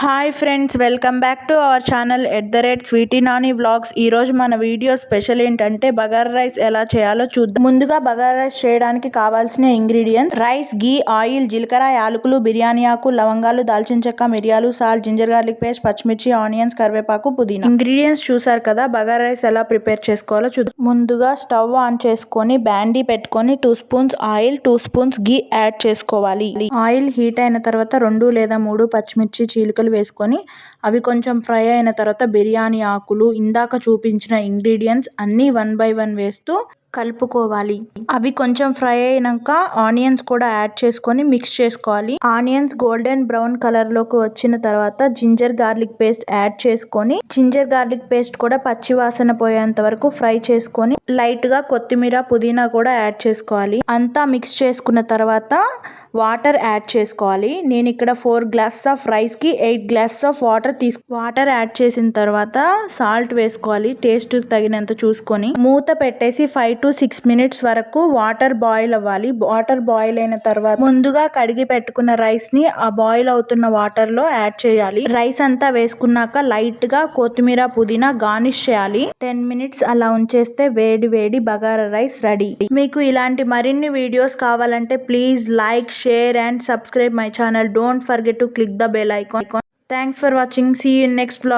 Hi friends welcome back to our channel at the rate Sweety Nani vlogs. ఈరోజు మన video special ఏంటంటే bagara rice ఎలా చేయాలో చూద్దాం. ముందుగా బగారా రైస్ చేయడానికి కావాల్సిన ఇంగ్రీడియంట్ రైస్ గీ ఆయిల్ జీలకర్ర యాలకులు బిర్యానీ ఆకు లవంగాలు దాల్చిన చెక్క మిరియాలు సాల్ట్ జింజర్ గార్లిక్ పేస్ట్ పచ్చిమిర్చి ఆనియన్స్ కరివేపాకు పుదీనా. ఇంగ్రీడియంట్స్ చూసారు కదా బగారా రైస్ ఎలా ప్రిపేర్ చేసుకోవాలో చూద్దాం. ముందుగా స్టవ్ ఆన్ చేసుకొని బ్యాండీ పెట్టుకొని two spoons oil two spoons ghee add చేసుకోవాలి. ఆయిల్ హీట్ అయిన తర్వాత రెండు లేదా మూడు పచ్చిమిర్చి చీలికలు వేసుకొని అవి కొంచెం ఫ్రై అయిన తర్వాత బిర్యానీ ఆకులు ఇందాక చూపించిన ఇంగ్రీడియంట్స్ అన్నీ వన్ బై వన్ వేస్తూ కలుపుకోవాలి. అవి కొంచెం ఫ్రై అయినాక ఆనియన్స్ కూడా యాడ్ చేసుకొని మిక్స్ చేసుకోవాలి. ఆనియన్స్ గోల్డెన్ బ్రౌన్ కలర్లోకి వచ్చిన తర్వాత జింజర్ గార్లిక్ పేస్ట్ యాడ్ చేసుకొని జింజర్ గార్లిక్ పేస్ట్ కూడా పచ్చి వాసన పోయేంత వరకు ఫ్రై చేసుకొని లైట్గా కొత్తిమీర పుదీనా కూడా యాడ్ చేసుకోవాలి. అంతా మిక్స్ చేసుకున్న తర్వాత వాటర్ యాడ్ చేసుకోవాలి. నేను ఇక్కడ ఫోర్ గ్లాస్ ఆఫ్ రైస్కి ఎయిట్ గ్లాస్ ఆఫ్ వాటర్ తీసు వాటర్ యాడ్ చేసిన తర్వాత సాల్ట్ వేసుకోవాలి టేస్ట్ తగినంత చూసుకొని. మూత పెట్టేసి ఫైవ్ టు సిక్స్ మినిట్స్ వరకు వాటర్ బాయిల్ అవ్వాలి. వాటర్ బాయిల్ అయిన తర్వాత ముందుగా కడిగి పెట్టుకున్న రైస్ని ఆ బాయిల్ అవుతున్న వాటర్లో యాడ్ చేయాలి. రైస్ అంతా వేసుకున్నాక లైట్గా కొత్తిమీర పుదీనా గార్నిష్ చేయాలి. టెన్ మినిట్స్ అలా ఉంచేస్తే వేడి వేడి బగారా రైస్ రెడీ. మీకు ఇలాంటి మరిన్ని వీడియోస్ కావాలంటే please like share and subscribe my channel. Don't forget to click the bell icon. Thanks for watching. See you next vlog.